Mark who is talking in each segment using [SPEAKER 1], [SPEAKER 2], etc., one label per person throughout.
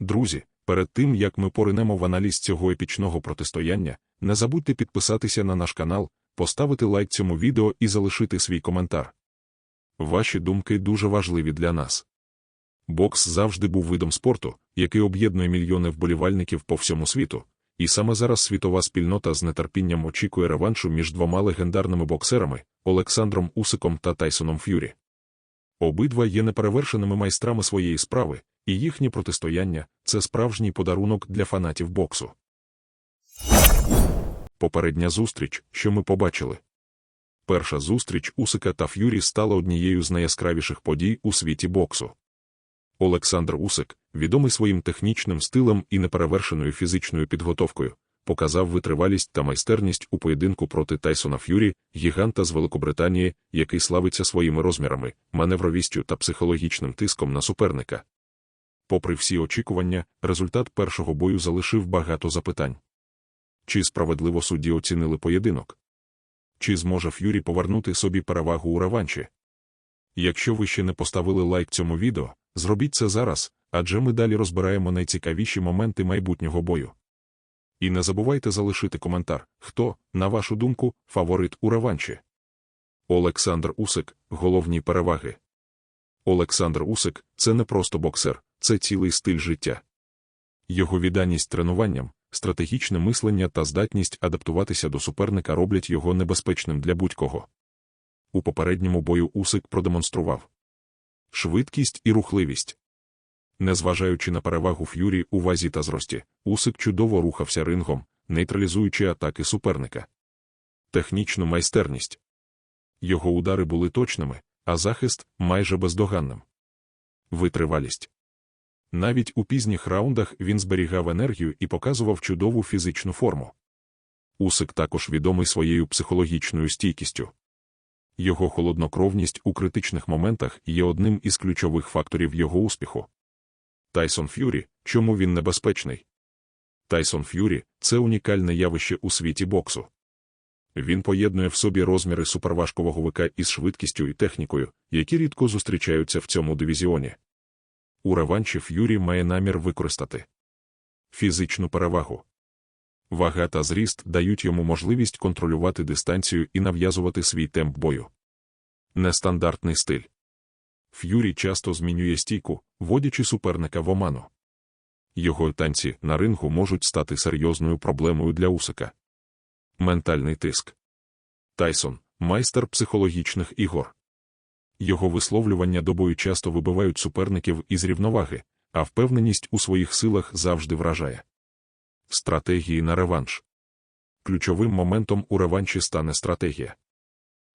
[SPEAKER 1] Друзі, перед тим як ми поринемо в аналіз цього епічного протистояння, не забудьте підписатися на наш канал, поставити лайк цьому відео і залишити свій коментар. Ваші думки дуже важливі для нас. Бокс завжди був видом спорту, який об'єднує мільйони вболівальників по всьому світу, і саме зараз світова спільнота з нетерпінням очікує реваншу між двома легендарними боксерами Олександром Усиком та Тайсоном Ф'юрі. Обидва є неперевершеними майстрами своєї справи, і їхнє протистояння це справжній подарунок для фанатів боксу. Попередня зустріч, що ми побачили. Перша зустріч Усика та Ф'юрі стала однією з найяскравіших подій у світі боксу. Олександр Усик, відомий своїм технічним стилем і неперевершеною фізичною підготовкою, показав витривалість та майстерність у поєдинку проти Тайсона Ф'юрі, гіганта з Великобританії, який славиться своїми розмірами, маневровістю та психологічним тиском на суперника. Попри всі очікування, результат першого бою залишив багато запитань. Чи справедливо судді оцінили поєдинок? Чи зможе Ф'юрі повернути собі перевагу у реванші? Якщо ви ще не поставили лайк цьому відео, зробіть це зараз, адже ми далі розбираємо найцікавіші моменти майбутнього бою. І не забувайте залишити коментар, хто, на вашу думку, фаворит у реванші. Олександр Усик головні переваги. Олександр Усик це не просто боксер, це цілий стиль життя. Його відданість тренуванням, стратегічне мислення та здатність адаптуватися до суперника роблять його небезпечним для будь-кого. У попередньому бою Усик продемонстрував швидкість і рухливість. Незважаючи на перевагу Ф'юрі у вазі та зрості, Усик чудово рухався рингом, нейтралізуючи атаки суперника. Технічну майстерність. Його удари були точними, а захист майже бездоганним. Витривалість. Навіть у пізніх раундах він зберігав енергію і показував чудову фізичну форму. Усик також відомий своєю психологічною стійкістю. Його холоднокровність у критичних моментах є одним із ключових факторів його успіху. Тайсон Ф'юрі, чому він небезпечний? Тайсон Ф'юрі це унікальне явище у світі боксу. Він поєднує в собі розміри суперважковаговика із швидкістю і технікою, які рідко зустрічаються в цьому дивізіоні. У реванші Ф'юрі має намір використати фізичну перевагу. Вага та зріст дають йому можливість контролювати дистанцію і нав'язувати свій темп бою. Нестандартний стиль. Ф'юрі часто змінює стійку, вводячи суперника в оману. Його танці на рингу можуть стати серйозною проблемою для Усика. Ментальний тиск. Тайсон майстер психологічних ігор. Його висловлювання до бою часто вибивають суперників із рівноваги, а впевненість у своїх силах завжди вражає. Стратегії на реванш. Ключовим моментом у реванші стане стратегія.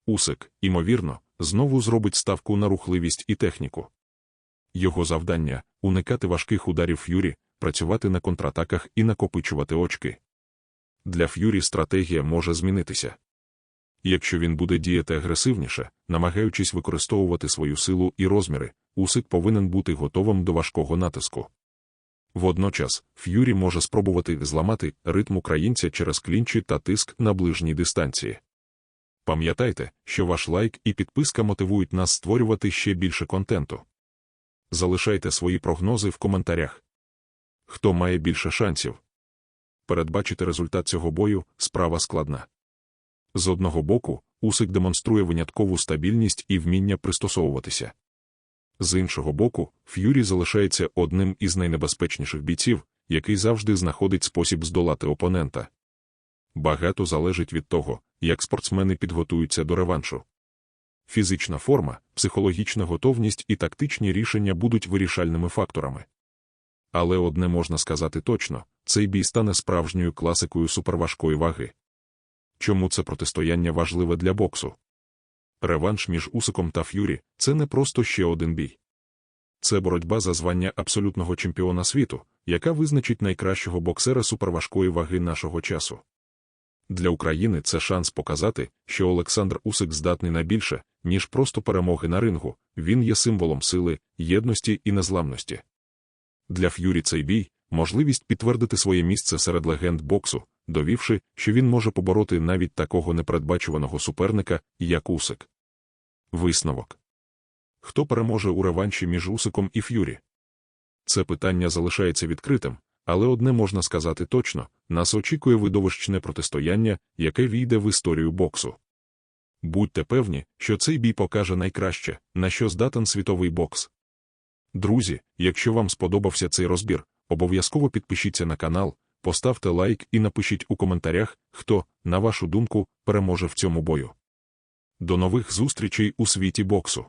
[SPEAKER 1] Усик, імовірно, знову зробить ставку на рухливість і техніку. Його завдання уникати важких ударів Ф'юрі, працювати на контратаках і накопичувати очки. Для Ф'юрі стратегія може змінитися. Якщо він буде діяти агресивніше, намагаючись використовувати свою силу і розміри, Усик повинен бути готовим до важкого натиску. Водночас, Ф'юрі може спробувати зламати ритм українця через клінчі та тиск на ближній дистанції. Пам'ятайте, що ваш лайк і підписка мотивують нас створювати ще більше контенту. Залишайте свої прогнози в коментарях. Хто має більше шансів? Передбачити результат цього бою справа складна. З одного боку, Усик демонструє виняткову стабільність і вміння пристосовуватися. З іншого боку, Ф'юрі залишається одним із найнебезпечніших бійців, який завжди знаходить спосіб здолати опонента. Багато залежить від того, як спортсмени підготуються до реваншу. Фізична форма, психологічна готовність і тактичні рішення будуть вирішальними факторами. Але одне можна сказати точно цей бій стане справжньою класикою суперважкої ваги. Чому це протистояння важливе для боксу? Реванш між Усиком та Ф'юрі це не просто ще один бій. Це боротьба за звання абсолютного чемпіона світу, яка визначить найкращого боксера суперважкої ваги нашого часу. Для України це шанс показати, що Олександр Усик здатний на більше, ніж просто перемоги на рингу, він є символом сили, єдності і незламності. Для Ф'юрі цей бій можливість підтвердити своє місце серед легенд боксу, довівши, що він може побороти навіть такого непередбачуваного суперника, як Усик. Висновок Хто переможе у реванші між Усиком і Ф'юрі? Це питання залишається відкритим, але одне можна сказати точно: нас очікує видовищне протистояння, яке війде в історію боксу. Будьте певні, що цей бій покаже найкраще, на що здатен світовий бокс. Друзі, якщо вам сподобався цей розбір, обов'язково підпишіться на канал, поставте лайк і напишіть у коментарях, хто, на вашу думку, переможе в цьому бою. До нових зустрічей у світі боксу.